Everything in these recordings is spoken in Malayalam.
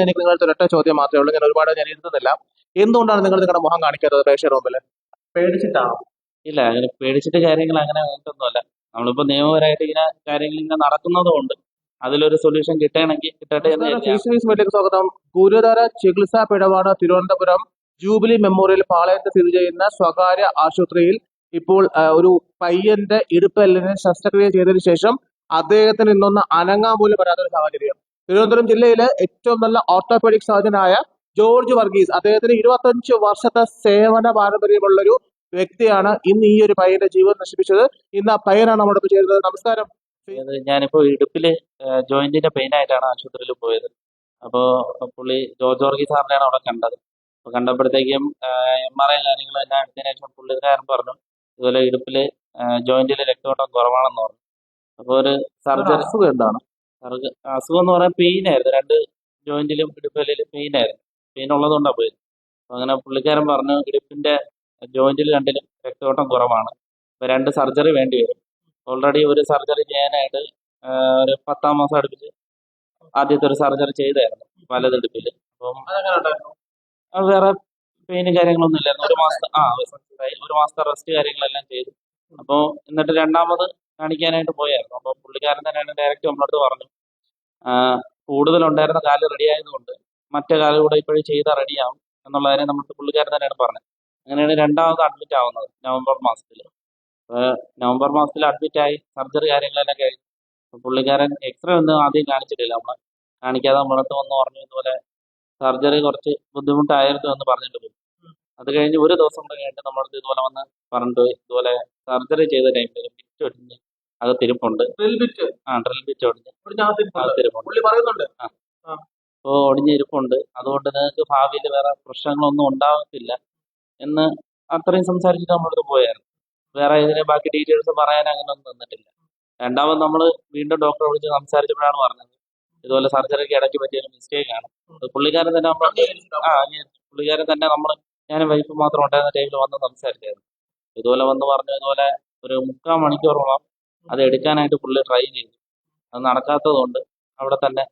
എനിക്ക് നിങ്ങളുടെ ഒരൊറ്റ ചോദ്യം മാത്രമേ ഉള്ളൂ. ഞാൻ ഒരുപാട് ഞാൻ എഴുതുന്നില്ല. എന്തുകൊണ്ടാണ് നിങ്ങൾ നിങ്ങളുടെ മുഖം കാണിക്കാത്തത് പ്രേക്ഷകർ റൂമിൽ പേടിച്ചിട്ടാണോ ഇല്ല അങ്ങനെ പേടിച്ചിട്ട് കാര്യങ്ങൾ അങ്ങനെ ഒന്നുമല്ല നമ്മളിപ്പോ നിയമപരമായിട്ട് ഇങ്ങനെ കാര്യങ്ങൾ ഇങ്ങനെ നടക്കുന്നതുകൊണ്ട് അതിലൊരു സൊല്യൂഷൻ കിട്ടണമെങ്കിൽ കിട്ടട്ടെ എന്ന് സ്വാഗതം. ഗുരുതര ചികിത്സാ പിഴവാണ് തിരുവനന്തപുരം ജൂബിലി മെമ്മോറിയൽ പാളയത്ത് സ്ഥിതി ചെയ്യുന്ന സ്വകാര്യ ആശുപത്രിയിൽ ഇപ്പോൾ ആ, ഒരു പയ്യന്റെ ഇരുപ്പല്ലിന് ശസ്ത്രക്രിയ ചെയ്തതിനു ശേഷം അദ്ദേഹത്തിന് ഇന്നൊന്ന് അനങ്ങാൻ പോലും വരാത്തൊരു സാഹചര്യം. തിരുവനന്തപുരം ജില്ലയിലെ ഏറ്റവും നല്ല ഓർത്തോപെഡിക് സർജനായ ജോർജ് വർഗീസ് അദ്ദേഹത്തിന് ഇരുപത്തഞ്ച് വർഷത്തെ സേവന പാരമ്പര്യമുള്ള ഒരു വ്യക്തിയാണ് ഇന്ന് ഈ ഒരു പയ്യന്റെ ജീവൻ നശിപ്പിച്ചത്. ഇന്ന് ആ പയ്യനാണ് നമ്മുടെ ചേരുന്നത്. നമസ്കാരം. ഞാനിപ്പോ ഇടുപ്പിൽ ജോയിന്റിന്റെ പെയിൻ ആയിട്ടാണ് ആശുപത്രിയിൽ പോയത്. അപ്പോ പുള്ളി ജോർജ് വർഗീസ് സാറിനെയാണ് അവിടെ കണ്ടത്. അപ്പൊ കണ്ടപ്പോഴത്തേക്കും എം ആർ ഐ കാര്യങ്ങളും എല്ലാം എടുത്തതിനു ശേഷം പുള്ളിക്കാരൻ പറഞ്ഞു ഇതുപോലെ ഇടുപ്പിൽ ജോയിന്റിൽ രക്തയോട്ടം കുറവാണെന്ന് പറഞ്ഞു. അപ്പോൾ ഒരു സർജറി സുഖം എന്താണ്? അസുഖം എന്ന് പറയാൻ പെയിൻ ആയിരുന്നു. രണ്ട് ജോയിന്റിലും ഇടുപ്പിലും പെയിൻ ആയിരുന്നു. പെയിൻ ഉള്ളതുകൊണ്ടാണ് പോയത്. അപ്പൊ അങ്ങനെ പുള്ളിക്കാരൻ പറഞ്ഞു ഇടുപ്പിന്റെ ജോയിന്റിൽ രണ്ടിലും രക്തയോട്ടം കുറവാണ്. അപ്പൊ രണ്ട് സർജറി വേണ്ടി വരും. ഓൾറെഡി ഒരു സർജറി ചെയ്യാനായിട്ട് ഒരു പത്താം മാസം അടുപ്പിച്ച് ആദ്യത്തെ ഒരു സർജറി ചെയ്തായിരുന്നു വലതിടുപ്പിൽ അപ്പം വേറെ പെയിനും കാര്യങ്ങളൊന്നും ഇല്ലായിരുന്നു. ഒരു മാസത്തെ ആ. ഒരു മാസത്തെ റെസ്റ്റ് കാര്യങ്ങളെല്ലാം ചെയ്തു. അപ്പോൾ എന്നിട്ട് രണ്ടാമത് കാണിക്കാനായിട്ട് പോയായിരുന്നു. അപ്പോൾ പുള്ളിക്കാരൻ തന്നെയാണ് ഡയറക്റ്റ് നമ്മളടുത്ത് പറഞ്ഞു കൂടുതലുണ്ടായിരുന്ന കാൽ റെഡി ആയതുകൊണ്ട് മറ്റേ കാൽ കൂടെ ഇപ്പോഴും ചെയ്താൽ റെഡിയാവും എന്നുള്ള കാര്യം നമ്മൾ പുള്ളിക്കാരൻ തന്നെയാണ് പറഞ്ഞത്. അങ്ങനെയാണ് രണ്ടാമത് അഡ്മിറ്റ് ആവുന്നത് നവംബർ മാസത്തിൽ നവംബർ മാസത്തിൽ അഡ്മിറ്റ് ആയി സർജറി കാര്യങ്ങളെല്ലാം കഴിഞ്ഞു. പുള്ളിക്കാരൻ എക്സ്റേ ഒന്നും ആദ്യം കാണിച്ചിട്ടില്ല. നമ്മൾ കാണിക്കാതെ നമ്മളടുത്ത് വന്ന് പറഞ്ഞു ഇതുപോലെ സർജറി കുറച്ച് ബുദ്ധിമുട്ടായിരുന്നു എന്ന് പറഞ്ഞിട്ട് പോയി. അത് കഴിഞ്ഞ് ഒരു ദിവസം കൂടെ കഴിഞ്ഞിട്ട് നമ്മളടുത്ത് ഇതുപോലെ വന്ന് പറഞ്ഞിട്ട് ഇതുപോലെ സർജറി ചെയ്ത ടൈമിൽ ബിറ്റ് ഒടിഞ്ഞ് അത് തിരുപ്പുണ്ട് ഡ്രിൽ ബിറ്റ് ആ ഡ്രിൽ ബിറ്റ് ഒടിഞ്ഞ് പുള്ളി പറയുന്നുണ്ട്. അപ്പോൾ ഒടിഞ്ഞ ഇരിപ്പുണ്ട് അതുകൊണ്ട് നിങ്ങൾക്ക് ഭാവിയിൽ വേറെ പ്രശ്നങ്ങളൊന്നും ഉണ്ടാവത്തില്ല എന്ന് അത്രയും സംസാരിച്ചിട്ട് നമ്മളടുത്ത് പോയായിരുന്നു. വേറെ ഇതിനെ ബാക്കി ഡീറ്റെയിൽസ് പറയാൻ അങ്ങനെ ഒന്നും നിന്നിട്ടില്ല രണ്ടാമത് നമ്മൾ വീണ്ടും ഡോക്ടറെ വിളിച്ച് സംസാരിച്ചപ്പോഴാണ് പറഞ്ഞത്. ഇതുപോലെ സർജറിക്ക് ഇടയ്ക്ക് പറ്റിയ ഒരു മിസ്റ്റേക്ക് ആണ് പുള്ളിക്കാരൻ തന്നെ നമ്മൾ ആ. പുള്ളിക്കാരൻ തന്നെ നമ്മൾ ഞാനും വൈഫ് മാത്രം ഉണ്ടായിരുന്ന ടൈമിൽ വന്ന് സംസാരിച്ചായിരുന്നു. ഇതുപോലെ വന്ന് പറഞ്ഞു ഇതുപോലെ ഒരു മുക്കാൽ മണിക്കൂറോളം അത് എടുക്കാനായിട്ട് പുള്ളി ട്രൈ ചെയ്തു. അത് നടക്കാത്തതുകൊണ്ട് അവിടെ തന്നെ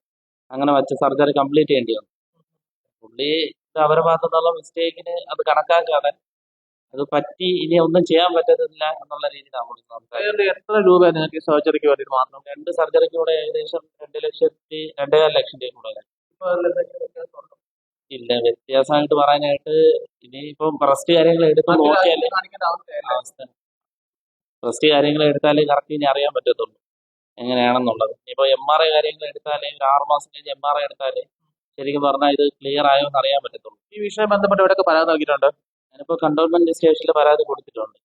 അങ്ങനെ വെച്ച് സർജറി കംപ്ലീറ്റ് ചെയ്യേണ്ടി വന്നു. പുള്ളി ഇത് അവരുടെ ഭാഗത്തു നിന്നുള്ള മിസ്റ്റേക്കിന് അത് കണക്കാക്കാതെ അത് പറ്റി ഇനി ഒന്നും ചെയ്യാൻ പറ്റത്തില്ല എന്നുള്ള രീതിയിലാണ് എത്ര രൂപ നിങ്ങൾക്ക് സർജറിക്ക് വേണ്ടിയിട്ട് മാത്രം രണ്ട് സർജറിക്ക് കൂടെ ഏകദേശം രണ്ട് ലക്ഷത്തി രണ്ടേകാൽ ലക്ഷം രൂപ കൂടുതൽ ഇല്ല വ്യത്യാസമായിട്ട് പറയാനായിട്ട് ഇനിയിപ്പം റെസ്റ്റ് കാര്യങ്ങൾ എടുത്ത് നോക്കിയാലേ അവസ്ഥ. റെസ്റ്റ് കാര്യങ്ങൾ എടുത്താലേ കറക്റ്റ് ഇനി അറിയാൻ പറ്റത്തുള്ളൂ. എങ്ങനെയാണെന്നുള്ളത്. ഇപ്പോൾ എം ആർ ഐ കാര്യങ്ങൾ എടുത്താലേ ഒരു ആറ് മാസം കഴിഞ്ഞ് എം ആർ ഐ എടുത്താലേ ശരിക്കും പറഞ്ഞാൽ ഇത് ക്ലിയർ ആയോ എന്ന് അറിയാൻ പറ്റത്തുള്ളൂ. ഈ വിഷയം ബന്ധപ്പെട്ട് ഇവിടെ പരാതി നോക്കിയിട്ടുണ്ട്. ഞാനിപ്പോൾ കണ്ടോൺമെന്റ് സ്റ്റേഷനിൽ പരാതി കൊടുത്തിട്ടുണ്ട്.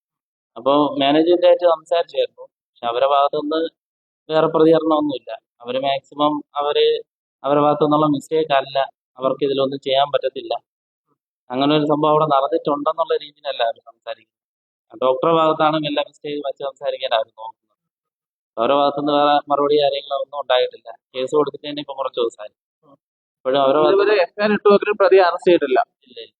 അപ്പോൾ മാനേജ്മെന്റ് ആയിട്ട് സംസാരിച്ചായിരുന്നു. പക്ഷെ അവരുടെ ഭാഗത്തുനിന്ന് വേറെ പ്രതികരണമൊന്നുമില്ല. അവർ മാക്സിമം അവർ അവരുടെ ഭാഗത്തു നിന്നുള്ള മിസ്റ്റേക്ക് അല്ല. അവർക്ക് ഇതിലൊന്നും ചെയ്യാൻ പറ്റത്തില്ല. അങ്ങനെ ഒരു സംഭവം അവിടെ നടന്നിട്ടുണ്ടെന്നുള്ള രീതിയിലല്ല അവർ സംസാരിക്കുന്നത്. ഡോക്ടറുടെ ഭാഗത്താണ് എല്ലാ മിസ്റ്റേക്ക് വെച്ച് സംസാരിക്കാൻ അവർ നോക്കുന്നത്. അവരുടെ ഭാഗത്തുനിന്ന് വേറെ മറുപടി കാര്യങ്ങളോ ഒന്നും ഉണ്ടായിട്ടില്ല. കേസ് കൊടുത്തിട്ട് തന്നെ ഇപ്പൊ കുറച്ച് ദിവസമായി. ഇപ്പോഴും അവരുടെ ഭാഗത്ത് ഇതുവരെ എഫ്ഐആർ പ്രതി അറസ്റ്റ് ചെയ്തിട്ടില്ല. ഇല്ല ഇല്ല.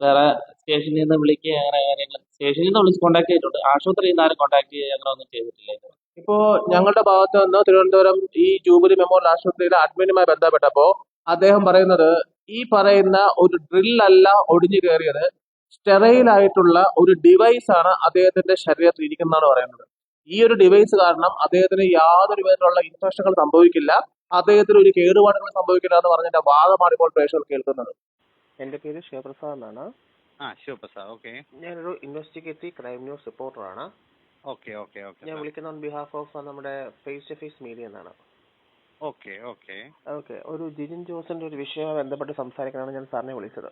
വേറെ സ്റ്റേഷനിൽ നിന്ന് വിളിക്കുക അങ്ങനെ കാര്യങ്ങൾ സ്റ്റേഷനിൽ നിന്ന് വിളിച്ച് കോൺടാക്ട് ചെയ്തിട്ടുണ്ട്. ആശുപത്രിയിൽ നിന്ന് ആരും കോൺടാക്ട് ചെയ്യുക അങ്ങനെ ഒന്നും ചെയ്തിട്ടില്ല. ഇപ്പോ ഞങ്ങളുടെ ഭാഗത്ത് നിന്ന് തിരുവനന്തപുരം ഈ ജൂബിലി മെമ്മോറിയൽ ആശുപത്രിയിലെ അഡ്മിനുമായി ബന്ധപ്പെട്ടപ്പോ അദ്ദേഹം പറയുന്നത് ഈ പറയുന്ന ഒരു ഡ്രില്ലല്ല ഒടിഞ്ഞു കയറിയത്. സ്റ്റെറൈൽ ആയിട്ടുള്ള ഒരു ഡിവൈസ് ആണ് അദ്ദേഹത്തിന്റെ ശരീരത്തിൽ ഇരിക്കുന്നതാണ് പറയുന്നത്. ഈ ഒരു ഡിവൈസ് കാരണം അദ്ദേഹത്തിന് യാതൊരു വിധത്തിലുള്ള ഇൻഫെക്ഷനുകൾ സംഭവിക്കില്ല. അദ്ദേഹത്തിന് ഒരു കേടുപാടുകൾ സംഭവിക്കില്ല എന്ന് പറഞ്ഞതിന്റെ വാദമാണ് ഇപ്പോൾ പ്രേക്ഷകർ കേൾക്കുന്നത്. എന്റെ പേര് ശിവപ്രസാദ് എന്നാണ്. ആ ശിവപ്രസാദ് ഓക്കെ. ഞാനൊരു investigative crime news റിപ്പോർട്ടറാണ്. Okay okay okay. ഞാൻ വിളിക്കുന്ന ഓൺ ബിഹാഫ് ഓഫ് നമ്മുടെ ഫേസ് ടു ഫേസ് മീഡിയ എന്നാണ്. Okay okay. ഓക്കെ ഒരു ജിജിൻ ജോസിന്റെ ഒരു വിഷയവുമായി ബന്ധപ്പെട്ട് സംസാരിക്കാനാണ് ഞാൻ സാറിനെ വിളിച്ചത്.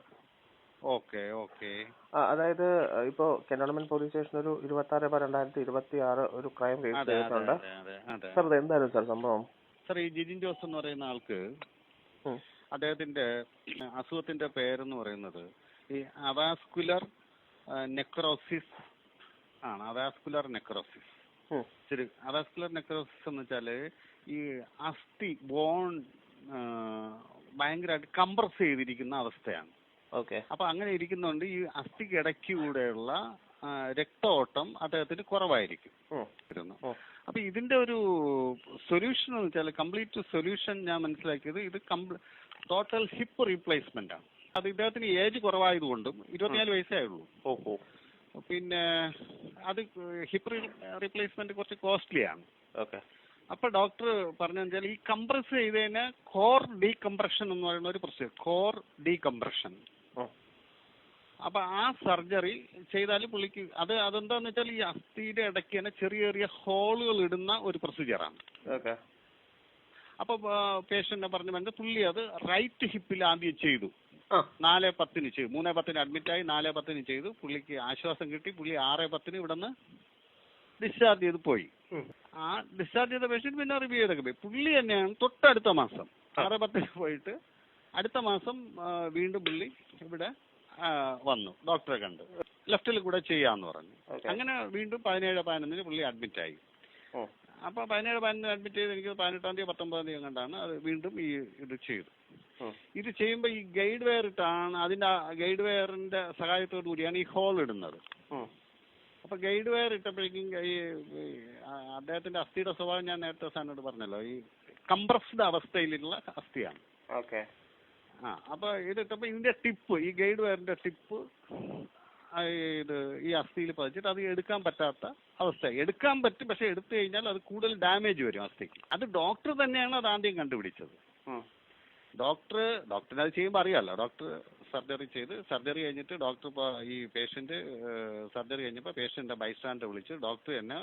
Okay okay. ആ, അതായത് ഇപ്പോ കന്റോൺമെന്റ് പോലീസ് സ്റ്റേഷൻ ഒരു ഇരുപത്തി ആറ് രണ്ടായിരത്തി ഇരുപത്തി ആറ് ഒരു ക്രൈം അതെ ചെയ്തിട്ടുണ്ട് സർ ഇത് എന്തായിരുന്നു സാർ സംഭവം? സർ ഈ ജിജിൻ ജോസ് എന്ന് പറയുന്ന ആൾക്ക്. അദ്ദേഹത്തിന്റെ അസുഖത്തിന്റെ പേരെന്ന് പറയുന്നത് ഈ അവാസ്കുലർ നെക്രോസിസ് ആണ്. Avascular necrosis. ശരി അവാസ്കുലർ നെക്രോസിസ് എന്ന് വെച്ചാൽ ഈ അസ്ഥി ബോൺ ഭയങ്കരമായിട്ട് കംപ്രസ് ചെയ്തിരിക്കുന്ന അവസ്ഥയാണ്. ഓക്കെ. അപ്പൊ അങ്ങനെ ഇരിക്കുന്നതുകൊണ്ട് ഈ അസ്ഥിക്കിടയ്ക്ക് കൂടെയുള്ള രക്തോട്ടം രക്തഓട്ടം അദ്ദേഹത്തിന് കുറവായിരിക്കും. അപ്പൊ ഇതിന്റെ ഒരു സൊല്യൂഷൻ എന്ന് വെച്ചാൽ കംപ്ലീറ്റ് സൊല്യൂഷൻ ഞാൻ മനസ്സിലാക്കിയത് ഇത് ടോട്ടൽ ഹിപ്പ് റീപ്ലേസ്മെന്റ് ആണ്. അത് ഇദ്ദേഹത്തിന് ഏജ് കുറവായതുകൊണ്ടും ഇരുപത്തിനാല് വയസ്സേ ഉള്ളൂ. ഓ ഓ പിന്നെ അത് ഹിപ്പ് റീപ്ലേസ്മെന്റ് കുറച്ച് കോസ്റ്റ്ലി ആണ്. ഓക്കെ. അപ്പൊ ഡോക്ടർ പറഞ്ഞു വെച്ചാൽ ഈ കംപ്രസ് ചെയ്തതിന് കോർ ഡീകംപ്രഷൻ എന്ന് പറയുന്ന ഒരു പ്രൊസീജിയർ കോർ ഡീകംപ്രഷൻ. അപ്പൊ ആ സർജറി ചെയ്താൽ പുള്ളിക്ക് അത് അതെന്താന്ന് വെച്ചാൽ ഈ അസ്ഥിയുടെ ഇടയ്ക്ക് തന്നെ ചെറിയ ചെറിയ ഹോളുകൾ ഇടുന്ന ഒരു പ്രൊസീജിയറാണ്. ഓക്കെ. അപ്പൊ പേഷ്യന്റിനെ പറഞ്ഞു മനസ്സിൽ പുള്ളി അത് റൈറ്റ് ഹിപ്പിൽ ആദ്യം ചെയ്തു. നാല് പത്തിന് ചെയ്തു. മൂന്ന് പത്തിന് അഡ്മിറ്റായി നാല് പത്തിന് ചെയ്തു. പുള്ളിക്ക് ആശ്വാസം കിട്ടി. പുള്ളി ആറ് പത്തിന് ഇവിടെ നിന്ന് ഡിസ്ചാർജ് ചെയ്ത് പോയി. ആ ഡിസ്ചാർജ് ചെയ്ത പേഷ്യന്റ് പിന്നെ റിവ്യൂ ചെയ്തൊക്കെ പോയി. പുള്ളി തന്നെയാണ് തൊട്ടടുത്ത മാസം ആറ് പത്തിന് പോയിട്ട് അടുത്ത മാസം വീണ്ടും പുള്ളി ഇവിടെ വന്നു. ഡോക്ടറെ കണ്ടു. ലെഫ്റ്റിൽ കൂടെ ചെയ്യാന്ന് പറഞ്ഞു. അങ്ങനെ വീണ്ടും പതിനേഴ് പതിനൊന്നിന് പുള്ളി അഡ്മിറ്റ് ആയി അപ്പൊ പതിനേഴ് പതിനൊന്ന് അഡ്മിറ്റ് ചെയ്ത് എനിക്ക് പതിനെട്ടാം തീയതി പത്തൊമ്പതാം തീയതി കണ്ടാണ് അത് വീണ്ടും ഈ ഇത് ചെയ്തു. ഇത് ചെയ്യുമ്പോൾ ഈ ഗൈഡ് വെയർ ഇട്ടാണ് അതിന്റെ ഗൈഡ് വെയറിന്റെ സഹായത്തോടു കൂടിയാണ് ഈ ഹോൾ ഇടുന്നത്. അപ്പൊ ഗൈഡ് വെയർ ഇട്ടപ്പോഴേക്കും ഈ അദ്ദേഹത്തിന്റെ അസ്ഥിയുടെ സ്വഭാവം ഞാൻ നേരത്തെ സാറിനോട് പറഞ്ഞല്ലോ. ഈ കംപ്രസ്ഡ് അവസ്ഥയിലുള്ള അസ്ഥിയാണ്. ഓക്കെ. ആ അപ്പൊ ഇത് ഇട്ടപ്പോ ഇതിന്റെ ടിപ്പ് ഈ ഗൈഡ് വയറിന്റെ ടിപ്പ് ഇത് ഈ അസ്ഥിയിൽ പതിച്ചിട്ട് അത് എടുക്കാൻ പറ്റാത്ത അവസ്ഥ എടുക്കാൻ പറ്റും പക്ഷെ എടുത്തു കഴിഞ്ഞാൽ അത് കൂടുതൽ ഡാമേജ് വരും അസ്ഥിക്ക്. അത് ഡോക്ടർ തന്നെയാണ് അത് ആദ്യം കണ്ടുപിടിച്ചത്. ഡോക്ടർ ഡോക്ടറിന് അത് ചെയ്യുമ്പോൾ അറിയാമല്ലോ ഡോക്ടർ സർജറി ചെയ്ത് സർജറി കഴിഞ്ഞിട്ട് ഡോക്ടർ ഇപ്പോൾ ഈ പേഷ്യന്റ് സർജറി കഴിഞ്ഞപ്പോൾ പേഷ്യന്റ് ബൈസ്റ്റാൻഡർ വിളിച്ച് ഡോക്ടർ എന്നെ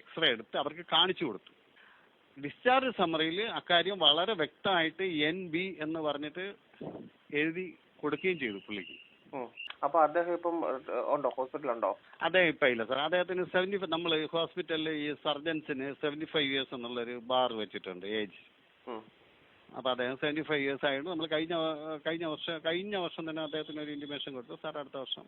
എക്സ്റേ എടുത്ത് അവർക്ക് കാണിച്ചു കൊടുത്തു. ഡിസ്ചാർജ് സമ്മറിയിൽ അക്കാര്യം വളരെ വ്യക്തമായിട്ട് എൻ ബി എന്ന് പറഞ്ഞിട്ട് എഴുതി കൊടുക്കുകയും ചെയ്തു പുള്ളിക്ക്. അപ്പൊ അദ്ദേഹം ഇപ്പം ഹോസ്പിറ്റലിൽ ഉണ്ടോ? ഹോസ്പിറ്റലുണ്ടോ അദ്ദേഹം ഇപ്പൊ ഇല്ല സാർ അദ്ദേഹത്തിന് സെവന്റി ഫൈവ് നമ്മൾ ഹോസ്പിറ്റലിൽ ഈ സർജൻസിന് സെവന്റി ഫൈവ് ഇയേഴ്സ് എന്നുള്ളൊരു ബാർ വെച്ചിട്ടുണ്ട് ഏജ് അപ്പൊ അദ്ദേഹം സെവന്റി ഫൈവ് ഇയേഴ്സ് ആയതുകൊണ്ട് നമ്മൾ കഴിഞ്ഞ കഴിഞ്ഞ വർഷം കഴിഞ്ഞ വർഷം തന്നെ അദ്ദേഹത്തിന് ഒരു ഇന്റിമേഷൻ കൊടുത്തു. സാർ അടുത്ത വർഷം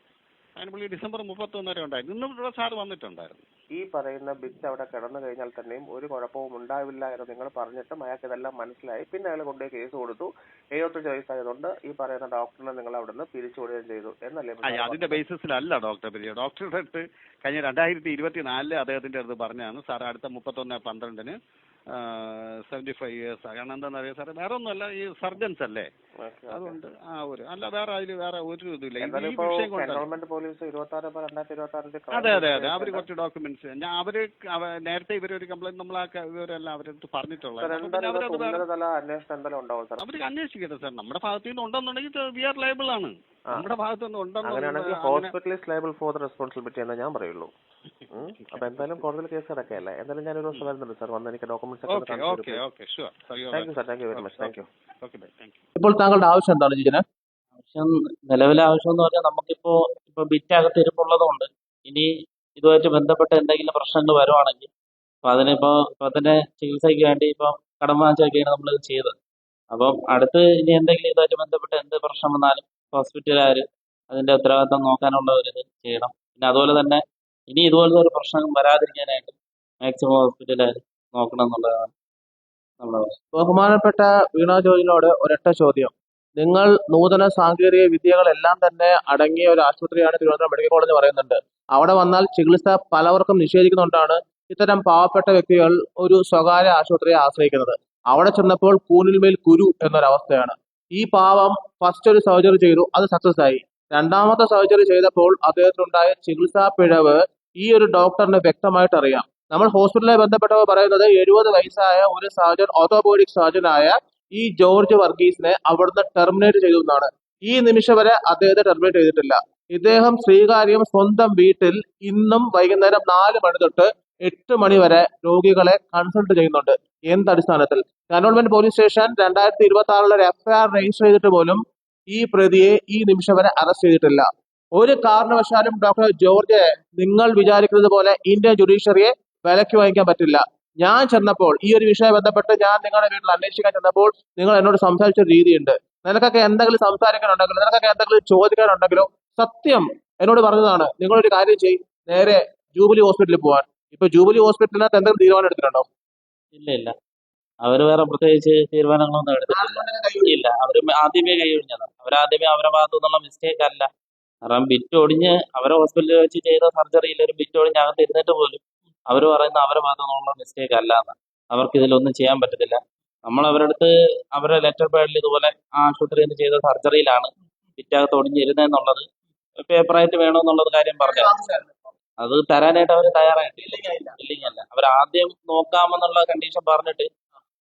അതിന് പുള്ളി ഡിസംബർ മുപ്പത്തൊന്ന് വരെ ഉണ്ടായിരുന്നു ഇന്നും ഇവിടെ സാർ വന്നിട്ടുണ്ടായിരുന്നു. ഈ പറയുന്ന ബിറ്റ് അവിടെ കിടന്നു കഴിഞ്ഞാൽ തന്നെയും ഒരു കുഴപ്പവും ഉണ്ടാവില്ല എന്ന് നിങ്ങൾ പറഞ്ഞിട്ടും അയാൾക്ക് ഇതെല്ലാം മനസ്സിലായി. പിന്നെ അയാൾ കൊണ്ടുപോയി കേസ് കൊടുത്തു. എഴുപത്തഞ്ച് വയസ്സായതുകൊണ്ട് ഈ പറയുന്ന ഡോക്ടറിനെ നിങ്ങൾ അവിടെ നിന്ന് പിരിച്ചുവിടുകയും ചെയ്തു എന്നല്ലേ അതിന്റെ ബേസിസിലല്ല ഡോക്ടർ പിരിയ ഡോക്ടറുടെ അടുത്ത് കഴിഞ്ഞ രണ്ടായിരത്തി ഇരുപത്തി നാലിൽ അദ്ദേഹത്തിന്റെ അടുത്ത് പറഞ്ഞാണ് സാർ അടുത്ത മുപ്പത്തൊന്ന് പന്ത്രണ്ടിന് സെവന്റി ഫൈവ് ഇയേഴ്സ് കാരണം എന്താണെന്ന് അറിയാം സാറേ? വേറെ ഒന്നുമല്ല ഈ സർജൻസ് അല്ലേ? അതുകൊണ്ട് ആ ഒരു അല്ല വേറെ അതിൽ വേറെ ഒരു ഇതില്ല ഈ വിഷയം അതെ അതെ അതെ. അവർ കുറച്ച് ഡോക്യുമെന്റ്സ് ഞാൻ അവർ അവ- നേരത്തെ ഇവരൊരു കംപ്ലൈന്റ് നമ്മൾ ആ ഇവരെല്ലാം അവരടുത്ത് പറഞ്ഞിട്ടുള്ളത് അവർ അന്വേഷിക്കട്ടെ സാർ. നമ്മുടെ ഭാഗത്തു നിന്ന് ഉണ്ടെന്നുണ്ടെങ്കിൽ വി ആർ ലൈബിൾ ആണ്. നമ്മുടെ അങ്ങനെയാണെങ്കിൽ hospital is liable for the responsibility എന്ന് ഞാൻ പറയുള്ളൂ. അപ്പൊ എന്തായാലും കോടതിയിൽ കേസ് കിടക്കയല്ലേ എന്തായാലും ഞാൻ ഒരു ദിവസം വരുന്നുണ്ട് സാർ. വന്ന് എനിക്ക് ഡോക്യുമെന്റ്സ് ഒക്കെ thank you sir thank you very much thank you ഇപ്പോൾ താങ്കളുടെ ആവശ്യം എന്താണ് ജിജന? ആവശ്യം നിലവിലെ ആവശ്യം എന്ന് പറഞ്ഞാൽ നമുക്കിപ്പോ ഇപ്പൊ ബിറ്റ് അകത്ത് ഇരിപ്പുള്ളതുകൊണ്ട് ഇനി ഇതുമായിട്ട് ബന്ധപ്പെട്ട് എന്തെങ്കിലും പ്രശ്നങ്ങൾ വരുവാണെങ്കിൽ അപ്പൊ അതിനിപ്പോ ഇപ്പൊ തന്നെ ചികിത്സയ്ക്ക് വേണ്ടി ഇപ്പൊ കടം വാങ്ങിച്ചൊക്കെയാണ് നമ്മൾ ഇത് ചെയ്തത്. അപ്പം അടുത്ത് ഇനി എന്തെങ്കിലും ഇതുമായിട്ട് ബന്ധപ്പെട്ട് എന്ത് പ്രശ്നം വന്നാലും ഹോസ്പിറ്റലുകാർ അതിന്റെ ഉത്തരവാദിത്തം നോക്കാനുള്ള ഒരു ഇത് ചെയ്യണം. പിന്നെ അതുപോലെ തന്നെ ഇനി ഇതുപോലത്തെ ഒരു പ്രശ്നം വരാതിരിക്കാനായിട്ട് മാക്സിമം ഹോസ്പിറ്റലുകാർ നോക്കണം എന്നുള്ളതാണ് ബഹുമാനപ്പെട്ട വീണ ജോയിനോട് ഒരൊറ്റ ചോദ്യം. നിങ്ങൾ നൂതന സാങ്കേതിക വിദ്യകളെല്ലാം തന്നെ അടങ്ങിയ ഒരു ആശുപത്രിയാണ് തിരുവനന്തപുരം മെഡിക്കൽ കോളേജ് പറയുന്നുണ്ട്. അവിടെ വന്നാൽ ചികിത്സ പലവർക്കും നിഷേധിക്കുന്നുണ്ടാണ് ഇത്തരം പാവപ്പെട്ട വ്യക്തികൾ ഒരു സ്വകാര്യ ആശുപത്രിയെ ആശ്രയിക്കുന്നത്. അവിടെ ചെന്നപ്പോൾ കൂനിൽമേൽ കുരു എന്നൊരവസ്ഥയാണ്. ഈ പാവം ഫസ്റ്റ് ഒരു സർജറി ചെയ്തു അത് സക്സസ് ആയി. രണ്ടാമത്തെ സർജറി ചെയ്തപ്പോൾ അദ്ദേഹത്തിനുണ്ടായ ചികിത്സാ പിഴവ് ഈ ഒരു ഡോക്ടറിന് വ്യക്തമായിട്ട് അറിയാം. നമ്മൾ ഹോസ്പിറ്റലിലെ ബന്ധപ്പെട്ടവർ പറയുന്നത് എഴുപത് വയസ്സായ ഒരു സർജൻ ഓർത്തോപീഡിക് സർജനായ ഈ ജോർജ് വർഗീസിനെ അവിടുന്ന് ടെർമിനേറ്റ് ചെയ്തു എന്നാണ്. ഈ നിമിഷം വരെ അദ്ദേഹത്തെ ടെർമിനേറ്റ് ചെയ്തിട്ടില്ല. ഇദ്ദേഹം ശ്രീകാര്യം സ്വന്തം വീട്ടിൽ ഇന്നും വൈകുന്നേരം നാല് മണി തൊട്ട് എട്ട് മണി വരെ രോഗികളെ കൺസൾട്ട് ചെയ്യുന്നുണ്ട്. എന്തടിസ്ഥാനത്തിൽ കന്റോൺമെന്റ് പോലീസ് സ്റ്റേഷൻ രണ്ടായിരത്തി ഇരുപത്തി ആറിൽ ഒരു എഫ്ഐആർ രജിസ്റ്റർ ചെയ്തിട്ട് പോലും ഈ പ്രതിയെ ഈ നിമിഷം വരെ അറസ്റ്റ് ചെയ്തിട്ടില്ല. ഒരു കാരണവശാലും ഡോക്ടർ ജോർജ് നിങ്ങൾ വിചാരിക്കുന്നത് പോലെ ഇന്ത്യൻ ജുഡീഷ്യറിയെ വിലക്ക് വാങ്ങിക്കാൻ പറ്റില്ല. ഞാൻ ചെന്നപ്പോൾ ഈ ഒരു വിഷയം ബന്ധപ്പെട്ട് ഞാൻ നിങ്ങളുടെ വീട്ടിൽ അന്വേഷിക്കാൻ ചെന്നപ്പോൾ നിങ്ങൾ എന്നോട് സംസാരിച്ച രീതിയുണ്ട്. നിനക്കൊക്കെ എന്തെങ്കിലും സംസാരിക്കാനുണ്ടെങ്കിലോ നിനക്കൊക്കെ എന്തെങ്കിലും ചോദിക്കാനുണ്ടെങ്കിലോ സത്യം എന്നോട് പറഞ്ഞതാണ് നിങ്ങളൊരു കാര്യം ചെയ്യും നേരെ ജൂബിലി ഹോസ്പിറ്റലിൽ പോകാൻ ഇപ്പൊ ജൂബിലി ഹോസ്പിറ്റലിനകത്ത് എന്തെങ്കിലും തീരുമാനം എടുത്തിട്ടുണ്ടോ? ഇല്ല ഇല്ല അവർ വേറെ പ്രത്യേകിച്ച് തീരുമാനങ്ങളൊന്നും എടുത്തിട്ടില്ല. ഇല്ല. അവർ ആദ്യമേ കൈയൊഴിഞ്ഞതാണ് അവരാദ്യമേ അവരെ ഭാഗത്തു നിന്നുള്ള മിസ്റ്റേക്ക് അല്ല. കാരണം ബിറ്റ് ഒടിഞ്ഞ് അവരെ ഹോസ്പിറ്റലിൽ വെച്ച് ചെയ്ത സർജറിയിൽ ഒരു ബിറ്റ് ഒടിഞ്ഞ് അകത്ത് ഇരുന്നിട്ട് പോലും അവർ പറയുന്ന അവരെ ഭാഗത്തു നിന്നുള്ള മിസ്റ്റേക്ക് അല്ല എന്ന്. അവർക്ക് ഇതിലൊന്നും ചെയ്യാൻ പറ്റത്തില്ല. നമ്മൾ അവരുടെ അടുത്ത് അവരുടെ ലെറ്റർ പാഡിൽ ഇതുപോലെ ആ ആശുപത്രിയിൽ നിന്ന് ചെയ്ത സർജറിയിലാണ് ബിറ്റ് പിറ്റകത്ത് ഒടിഞ്ഞിരുന്നെന്നുള്ളത് പേപ്പറായിട്ട് വേണമെന്നുള്ളത് കാര്യം പറഞ്ഞു അത് തരാനായിട്ട് അവർ തയ്യാറായിട്ടില്ല ഇല്ലെങ്കിൽ അല്ല. അവർ ആദ്യം നോക്കാമെന്നുള്ള കണ്ടീഷൻ പറഞ്ഞിട്ട്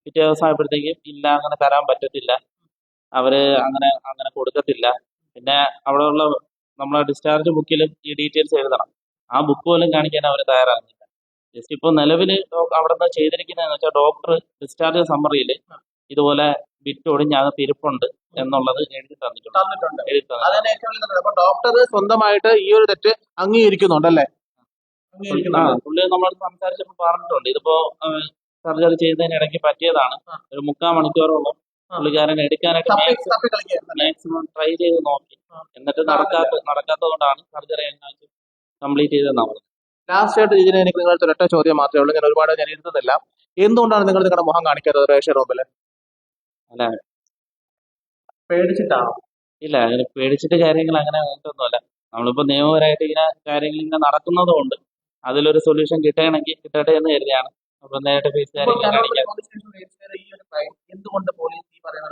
പിറ്റേ ദിവസം ആയപ്പോഴത്തേക്കും ഇല്ല അങ്ങനെ തരാൻ പറ്റത്തില്ല. അവർ അങ്ങനെ അങ്ങനെ കൊടുക്കത്തില്ല. പിന്നെ അവിടെ ഉള്ള നമ്മളെ ഡിസ്ചാർജ് ബുക്കിലും ഈ ഡീറ്റെയിൽസ് എഴുതണം. ആ ബുക്ക് പോലും കാണിക്കാൻ അവർ തയ്യാറാകുന്നില്ല. ജസ്റ്റ് ഇപ്പോൾ നിലവിൽ അവിടെ നിന്ന് ചെയ്തിരിക്കുന്നതെന്ന് വെച്ചാൽ ഡോക്ടർ ഡിസ്ചാർജ് സമ്മറിയിൽ ഇതുപോലെ വിറ്റ് ഒടിഞ്ഞ് അത് തിരുപ്പുണ്ട് എന്നുള്ളത് എഴുതി തന്നിട്ടുണ്ട്. എഴുതി തന്നിട്ടുണ്ട്. ഡോക്ടർ സ്വന്തമായിട്ട് ഈ ഒരു തെറ്റ് അംഗീകരിക്കുന്നുണ്ടല്ലേ ആ. അംഗീകരിക്കുന്നുണ്ട്. പുള്ളി നമ്മളോട് സംസാരിച്ചപ്പോൾ പറഞ്ഞിട്ടുണ്ട്. ഇതിപ്പോ സർജറി ചെയ്തതിന് ഇടയ്ക്ക് പറ്റിയതാണ്. ഒരു മുക്കാൽ മണിക്കൂറോളം പുള്ളിക്കാരൻ എടുക്കാനായിട്ട് മാക്സിമം ട്രൈ ചെയ്ത് നോക്കി. എന്നിട്ട് നടക്കാത്ത നടക്കാത്തതുകൊണ്ടാണ് സർജറി കംപ്ലീറ്റ് ചെയ്തതെന്നാണ് പറഞ്ഞത്. ലാസ്റ്റ് ആയിട്ട് ജിജിനെ എനിക്ക് നിങ്ങളുടെ ഒരൊറ്റ ചോദ്യം മാത്രമേ ഉള്ളൂ. ഞാൻ ഒരുപാട് ഞാൻ ഇരുന്നതല്ല. എന്തുകൊണ്ടാണ് നിങ്ങൾ നിങ്ങളുടെ മുഖം കാണിക്കാത്തത് റേഷ്യ മുമ്പിൽ അല്ല. പേടിച്ചിട്ടാണോ ഇല്ല അങ്ങനെ പേടിച്ചിട്ട് കാര്യങ്ങൾ അങ്ങനെ അങ്ങനത്തൊന്നുമല്ല നമ്മളിപ്പോ നിയമപരമായിട്ട് ഇങ്ങനെ കാര്യങ്ങൾ ഇങ്ങനെ നടക്കുന്നതുകൊണ്ട് അതിലൊരു സൊല്യൂഷൻ കിട്ടണമെങ്കിൽ കിട്ടട്ടെ എന്ന് കരുതിയാണ്. അപ്പൊ നേരിട്ട് ഫേസ് എന്തുകൊണ്ട് പോലീസ് ഈ പറയുന്ന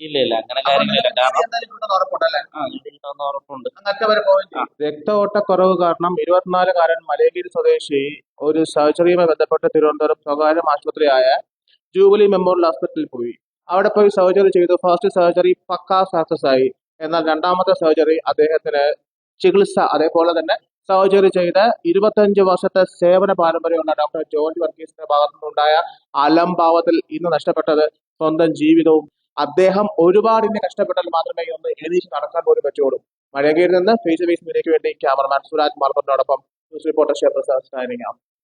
ഇല്ല ഇല്ല. അങ്ങനെ കാര്യങ്ങളില്ല കാരണം ഉറപ്പുണ്ട്. രക്തഓട്ടക്കുറവ് കാരണം ഇരുപത്തിനാലുകാരൻ മലയഗിരി സ്വദേശി ഒരു സർജറിയുമായി ബന്ധപ്പെട്ട് തിരുവനന്തപുരം സ്വകാര്യ ആശുപത്രിയായ ജൂബിലി മെമ്മോറിയൽ ഹോസ്പിറ്റലിൽ പോയി. അവിടെ പോയി സർജറി ചെയ്തു. ഫസ്റ്റ് സർജറി പക്കാ സക്സസ് ആയി. എന്നാൽ രണ്ടാമത്തെ സർജറി അദ്ദേഹത്തിന് ചികിത്സ അതേപോലെ തന്നെ സർജറി ചെയ്ത് ഇരുപത്തഞ്ച് വർഷത്തെ സേവന പാരമ്പര്യമുള്ള ഡോക്ടർ ജോർജ് വർഗീസിന്റെ ഭാഗത്തു നിന്നുണ്ടായ അലംഭാവത്തിൽ ഇന്ന് നഷ്ടപ്പെട്ടത് സ്വന്തം ജീവിതവും അദ്ദേഹം ഒരുപാട് ഇന്ന് കഷ്ടപ്പെട്ടാൽ മാത്രമേ ഒന്ന് എഴുതി നടക്കാൻ പോലും പറ്റുള്ളൂ മഴകയിൽ നിന്ന് ഫേസ് ഫേസ് മീഡിയയ്ക്ക് വേണ്ടി ക്യാമറമാൻ സുരാജ് മാർബറിനോടൊപ്പം ന്യൂസ് റിപ്പോർട്ടർ ഷെയർ പ്രസാദ്.